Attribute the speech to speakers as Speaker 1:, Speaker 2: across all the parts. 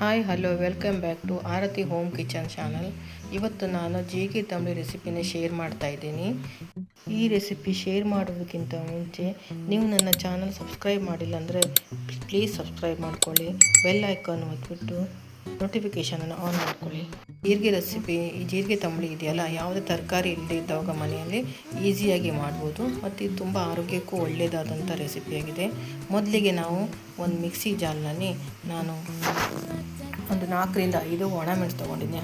Speaker 1: Hi hello welcome back to Aarathi home kitchen channel ಇವತ್ತು ನಾನು ಜೀರಿಗೆ ತಂಬಳಿ ರೆಸಿಪಿನ ಶೇರ್ ಮಾಡ್ತಾ ಇದ್ದೀನಿ. ಈ ರೆಸಿಪಿ ಶೇರ್ ಮಾಡೋದಕ್ಕಿಂತ ಮುಂಚೆ ನೀವು ನನ್ನ ಚಾನಲ್ ಸಬ್ಸ್ಕ್ರೈಬ್ ಮಾಡಿಲ್ಲ ಅಂದರೆ ಪ್ಲೀಸ್ ಸಬ್ಸ್ಕ್ರೈಬ್ ಮಾಡ್ಕೊಳ್ಳಿ. ಬೆಲ್ ಐಕಾನ್ ಒತ್ಬಿಟ್ಟು ನೋಟಿಫಿಕೇಷನನ್ನು ಆನ್ ಮಾಡ್ಕೊಳ್ಳಿ. ಜೀರಿಗೆ ರೆಸಿಪಿ ಈ ಜೀರಿಗೆ ತಂಬಳಿ ಇದೆಯಲ್ಲ, ಯಾವುದೇ ತರಕಾರಿ ಇಲ್ಲದೆ ಇದ್ದಾಗ ಮನೆಯಲ್ಲಿ ಈಸಿಯಾಗಿ ಮಾಡ್ಬೋದು. ಮತ್ತು ಇದು ತುಂಬ ಆರೋಗ್ಯಕ್ಕೂ ಒಳ್ಳೆಯದಾದಂಥ ರೆಸಿಪಿಯಾಗಿದೆ ಮೊದಲಿಗೆ ನಾವು ಒಂದು ಮಿಕ್ಸಿ ಜಾಲ್ನಲ್ಲಿ ನಾನು ಒಂದು ನಾಲ್ಕರಿಂದ ಐದು ಒಣಮೆಣಸು ತೊಗೊಂಡಿದ್ದೀನಿ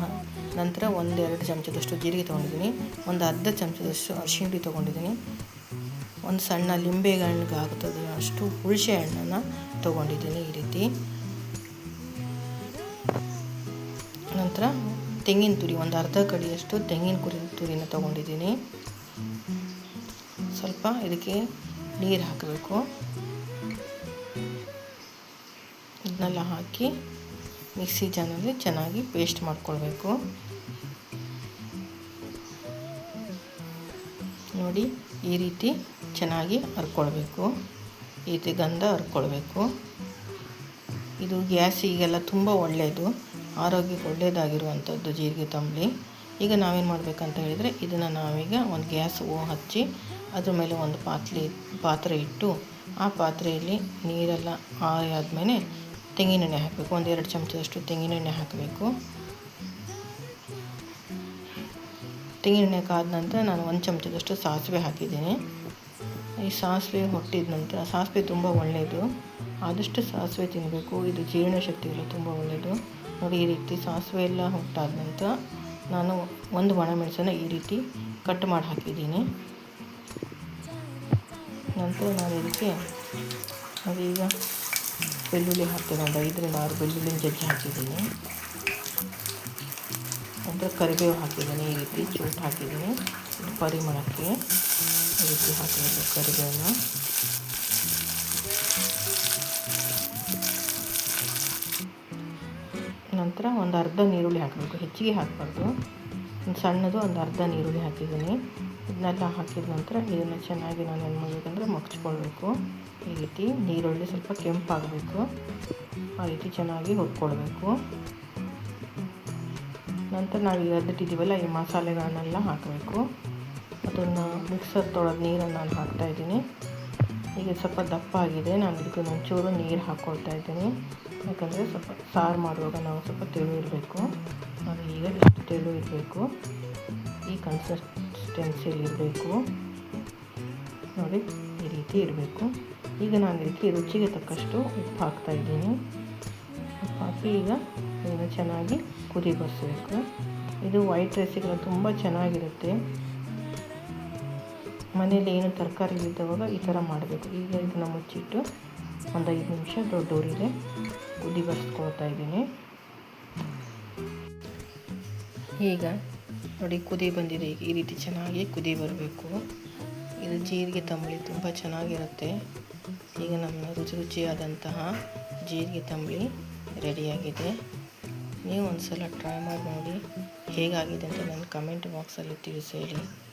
Speaker 1: ನಂತರ ಒಂದೆರಡು ಚಮಚದಷ್ಟು ಜೀರಿಗೆ ತೊಗೊಂಡಿದ್ದೀನಿ. ಒಂದು ಅರ್ಧ ಚಮಚದಷ್ಟು ಅರಿಶಿಣ ತೊಗೊಂಡಿದ್ದೀನಿ. ಒಂದು ಸಣ್ಣ ಲಿಂಬೆಗಣ್ಣಿಗೆ ಅಷ್ಟು ಹುಣಸೆ ಹಣ್ಣನ್ನು ತೊಗೊಂಡಿದ್ದೀನಿ ಈ ರೀತಿ. ನಂತರ ತೆಂಗಿನ ತುರಿ, ಒಂದು ಅರ್ಧ ಕಡಿಯಷ್ಟು ತೆಂಗಿನ ಕುರಿ ತುರಿನ ತೊಗೊಂಡಿದ್ದೀನಿ. ಸ್ವಲ್ಪ ಇದಕ್ಕೆ ನೀರು ಹಾಕಬೇಕು. ಇದನ್ನೆಲ್ಲ ಹಾಕಿ ಮಿಕ್ಸಿ ಜಾನಲ್ಲಿ ಚೆನ್ನಾಗಿ ಪೇಸ್ಟ್ ಮಾಡ್ಕೊಳ್ಬೇಕು. ನೋಡಿ, ಈ ರೀತಿ ಚೆನ್ನಾಗಿ ಹರ್ಕೊಳ್ಬೇಕು ಈ ರೀತಿ ಗಂಧ ಹರ್ಕೊಳ್ಬೇಕು ಇದು ಗ್ಯಾಸಿಗೆಲ್ಲ ತುಂಬ ಒಳ್ಳೆಯದು. ಆರೋಗ್ಯಕ್ಕೆ ಒಳ್ಳೆಯದಾಗಿರುವಂಥದ್ದು ಜೀರಿಗೆ ತಂಬಳಿ. ಈಗ ನಾವೇನು ಮಾಡಬೇಕಂತ ಹೇಳಿದರೆ, ಇದನ್ನು ನಾವೀಗ ಒಂದು ಗ್ಯಾಸ್ ಓ ಹಚ್ಚಿ, ಅದ್ರ ಮೇಲೆ ಒಂದು ಪಾತ್ರೆ ಪಾತ್ರೆ ಇಟ್ಟು, ಆ ಪಾತ್ರೆಯಲ್ಲಿ ನೀರೆಲ್ಲ ಆದಮೇಲೆ ತೆಂಗಿನೆಣ್ಣೆ ಹಾಕಬೇಕು. ಒಂದು ಎರಡು ಚಮಚದಷ್ಟು ತೆಂಗಿನೆಣ್ಣೆ ಹಾಕಬೇಕು. ತೆಂಗಿನೆಣ್ಣೆ ಕಾದ ನಂತರ ನಾನು ಒಂದು ಚಮಚದಷ್ಟು ಸಾಸಿವೆ ಹಾಕಿದ್ದೀನಿ. ಈ ಸಾಸಿವೆ ಹೊಟ್ಟಿದ ನಂತರ, ಸಾಸಿವೆ ತುಂಬ ಒಳ್ಳೆಯದು ಆದಷ್ಟು ಸಾಸಿವೆ ತಿನ್ನಬೇಕು. ಇದು ಜೀರ್ಣಶಕ್ತಿಗೆಲ್ಲ ತುಂಬ ಒಳ್ಳೆಯದು ನೋಡಿ, ಈ ರೀತಿ ಸಾಸಿವೆ ಎಲ್ಲ ಹುಟ್ಟಾದ ನಂತರ ನಾನು ಒಂದು ಒಣಮೆಣಸನ್ನು ಈ ರೀತಿ ಕಟ್ ಮಾಡಿ ಹಾಕಿದ್ದೀನಿ. ನಂತರ ನಾನು ಇದಕ್ಕೆ ಅದೀಗ ಬೆಳ್ಳುಳ್ಳಿ ಹಾಕ್ತೇನೆ. ಒಂದು ಐದರಿಂದ ಆರು ಬೆಳ್ಳುಳ್ಳಿನ ಜಜ್ಜಿ ಹಾಕಿದ್ದೀನಿ. ನಂತರ ಕರಿಬೇವು ಹಾಕಿದ್ದೀನಿ. ಈ ರೀತಿ ಚೂಟ್ ಹಾಕಿದ್ದೀನಿ. ಪರಿಮಳಕ್ಕೆ ಈ ರೀತಿ ಹಾಕಿದ್ದೀನಿ ಕರಿಬೇವನ್ನ. ನಂತರ ಒಂದು ಅರ್ಧ ನೀರುಳ್ಳಿ ಹಾಕಬೇಕು. ಹೆಚ್ಚಿಗೆ ಹಾಕಬಾರ್ದು. ಒಂದು ಸಣ್ಣದು ಒಂದು ಅರ್ಧ ನೀರುಳ್ಳಿ ಹಾಕಿದ್ದೀನಿ. ಇದನ್ನೆಲ್ಲ ಹಾಕಿದ ನಂತರ ಇದನ್ನು ಚೆನ್ನಾಗಿ ನಾನು ಏನು ಮಾಡಬೇಕಂದ್ರೆ ಮಗ್ಚ್ಕೊಳ್ಬೇಕು ಈ ರೀತಿ ನೀರುಳ್ಳಿ ಸ್ವಲ್ಪ ಕೆಂಪಾಗಬೇಕು. ಆ ರೀತಿ ಚೆನ್ನಾಗಿ ಹುರ್ಕೊಳ್ಬೇಕು. ನಂತರ ನಾವು ಈಗ ಈ ಮಸಾಲೆಗಳನ್ನೆಲ್ಲ ಹಾಕಬೇಕು. ಅದನ್ನು ಮಿಕ್ಸರ್ ತೊಳೆದು ನೀರನ್ನು ನಾನು ಹಾಕ್ತಾಯಿದ್ದೀನಿ ಈಗ ಸ್ವಲ್ಪ ದಪ್ಪ ಆಗಿದೆ. ನಾನು ಇದಕ್ಕೆ ಒಂಚೂರು ನೀರು ಹಾಕ್ಕೊಳ್ತಾ ಇದ್ದೀನಿ. ಯಾಕಂದರೆ ಸ್ವಲ್ಪ ಸಾರು ಮಾಡುವಾಗ ನಾವು ಸ್ವಲ್ಪ ತೆಳು ಇರಬೇಕು. ಅದು ಈಗ ಇಷ್ಟು ತೆಳು ಇರಬೇಕು. ಈ ಕನ್ಸಿಸ್ಟೆನ್ಸಿಯಲ್ಲಿ ಇರಬೇಕು. ನೋಡಿ, ಈ ರೀತಿ ಇರಬೇಕು. ಈಗ ನಾನು ಇದಕ್ಕೆ ರುಚಿಗೆ ತಕ್ಕಷ್ಟು ಉಪ್ಪು ಹಾಕ್ತಾಯಿದ್ದೀನಿ ಉಪ್ಪು ಹಾಕಿ ಈಗ ಇದನ್ನು ಚೆನ್ನಾಗಿ ಕುದಿ ಬರಿಸಬೇಕು. ಇದು ವೈಟ್ ರೈಸಿಗೆಲ್ಲ ತುಂಬ ಚೆನ್ನಾಗಿರುತ್ತೆ. ಮನೇಲಿ ಏನು ತರಕಾರಿ ಈ ಥರ ಮಾಡಬೇಕು. ಈಗ ಇದನ್ನು ಮುಚ್ಚಿಟ್ಟು ಒಂದು ಐದು ನಿಮಿಷ ದೊಡ್ಡವರಿಗೆ ಕುದಿ ಬರ್ಸ್ಕೊಳ್ತಾ ಇದ್ದೀನಿ. ಈಗ ನೋಡಿ ಕುದಿ ಬಂದಿದೆ ಈಗ. ಈ ರೀತಿ ಚೆನ್ನಾಗಿ ಕುದಿ ಬರಬೇಕು. ಇದು ಜೀರಿಗೆ ತಂಬಳಿ ತುಂಬ ಚೆನ್ನಾಗಿರುತ್ತೆ. ಈಗ ನಮ್ಮ ರುಚಿ ರುಚಿಯಾದಂತಹ ಜೀರಿಗೆ ತಂಬಳಿ ರೆಡಿಯಾಗಿದೆ. ನೀವು ಒಂದು ಸಲ ಟ್ರೈ ಮಾಡಿ ನೋಡಿ ಹೇಗಾಗಿದೆ ಅಂತ ನನ್ನ ಕಮೆಂಟ್ ಬಾಕ್ಸಲ್ಲಿ ತಿಳಿಸಿ ಹೇಳಿ.